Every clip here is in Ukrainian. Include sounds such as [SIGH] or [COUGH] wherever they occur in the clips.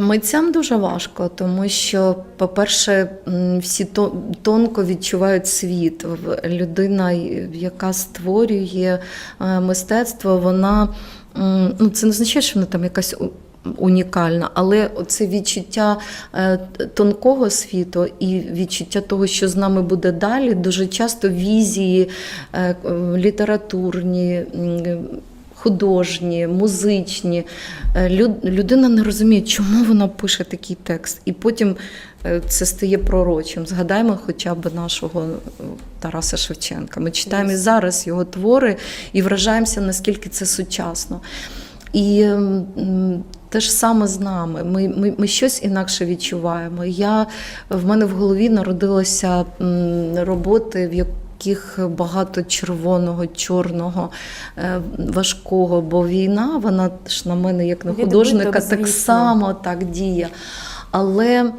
Митцям дуже важко, тому що, по-перше, всі то- тонко відчувають світ. Людина, яка створює е, мистецтво, вона ну, це не означає, що вона там якась унікальна, але це відчуття е, тонкого світу і відчуття того, що з нами буде далі, дуже часто візії е, літературні. Художні, музичні. Е, Людина не розуміє, чому вона пише такий текст, і потім е, це стає пророчим. Згадаємо хоча б нашого е, Тараса Шевченка. Ми читаємо і зараз його твори і вражаємося, наскільки це сучасно. І те ж саме з нами. Ми, ми, ми щось інакше відчуваємо. Я, в мене в голові народилися роботи, в яких багато червоного, чорного, е, важкого, бо війна, вона ж на мене, як на художника, так само так діє. Але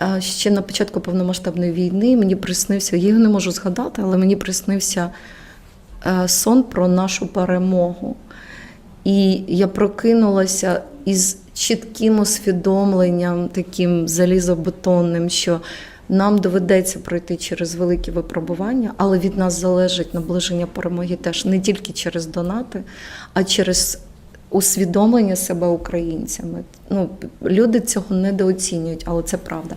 е, ще на початку повномасштабної війни мені приснився, я його не можу згадати, але мені приснився е, сон про нашу перемогу. І я прокинулася із чітким усвідомленням, таким залізобетонним, що нам доведеться пройти через великі випробування, але від нас залежить наближення перемоги теж не тільки через донати, а через усвідомлення себе українцями. Ну, люди цього недооцінюють, але це правда.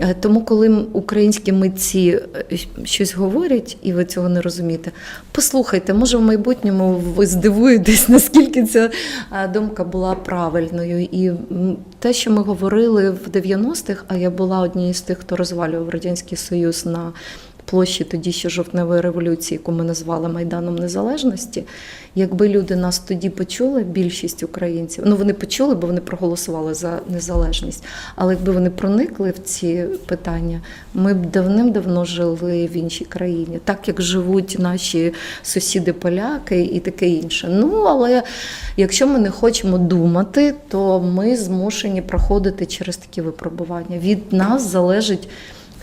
Е, Тому, коли українські митці е, щось говорять, і ви цього не розумієте, послухайте, може в майбутньому ви здивуєтесь, [LAUGHS] наскільки ця е, думка була правильною. І те, що ми говорили в 90-х, а я була однією з тих, хто розвалював Радянський Союз на площі тоді ще жовтневої революції, яку ми назвали Майданом Незалежності. Якби люди нас тоді почули, більшість українців, ну вони почули, бо вони проголосували за незалежність. Але якби вони проникли в ці питання, ми б давним-давно жили в іншій країні, так як живуть наші сусіди-поляки і таке інше. Ну але якщо ми не хочемо думати, то ми змушені проходити через такі випробування. Від нас залежить.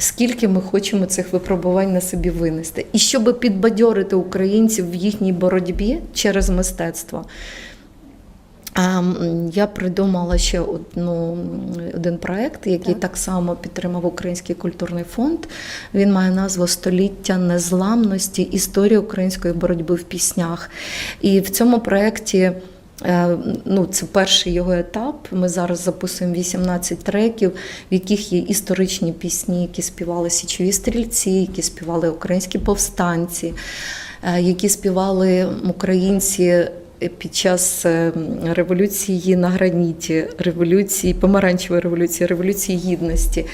Скільки ми хочемо цих випробувань на собі винести, і щоб підбадьорити українців в їхній боротьбі через мистецтво. Я придумала ще одну, один проект, який Так. так само підтримав Український культурний фонд. Він має назву Століття незламності. Історія української боротьби в піснях. І в цьому проєкті Ну, це перший його етап. Ми зараз записуємо 18 треків, в яких є історичні пісні, які співали січові стрільці, які співали українські повстанці, е, які співали українці. Під час е, революції на граніті, революції, помаранчевої революції, революції гідності.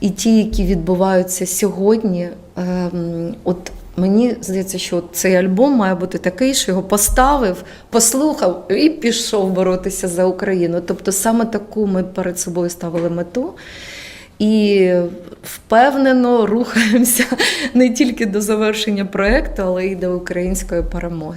І ті, які відбуваються сьогодні, ем, от Мені здається, що цей альбом має бути такий, що його поставив, послухав і пішов боротися за Україну. Тобто саме таку ми перед собою ставили мету. І впевнено рухаємося [LAUGHS] не тільки до завершення проєкту, але й до української перемоги.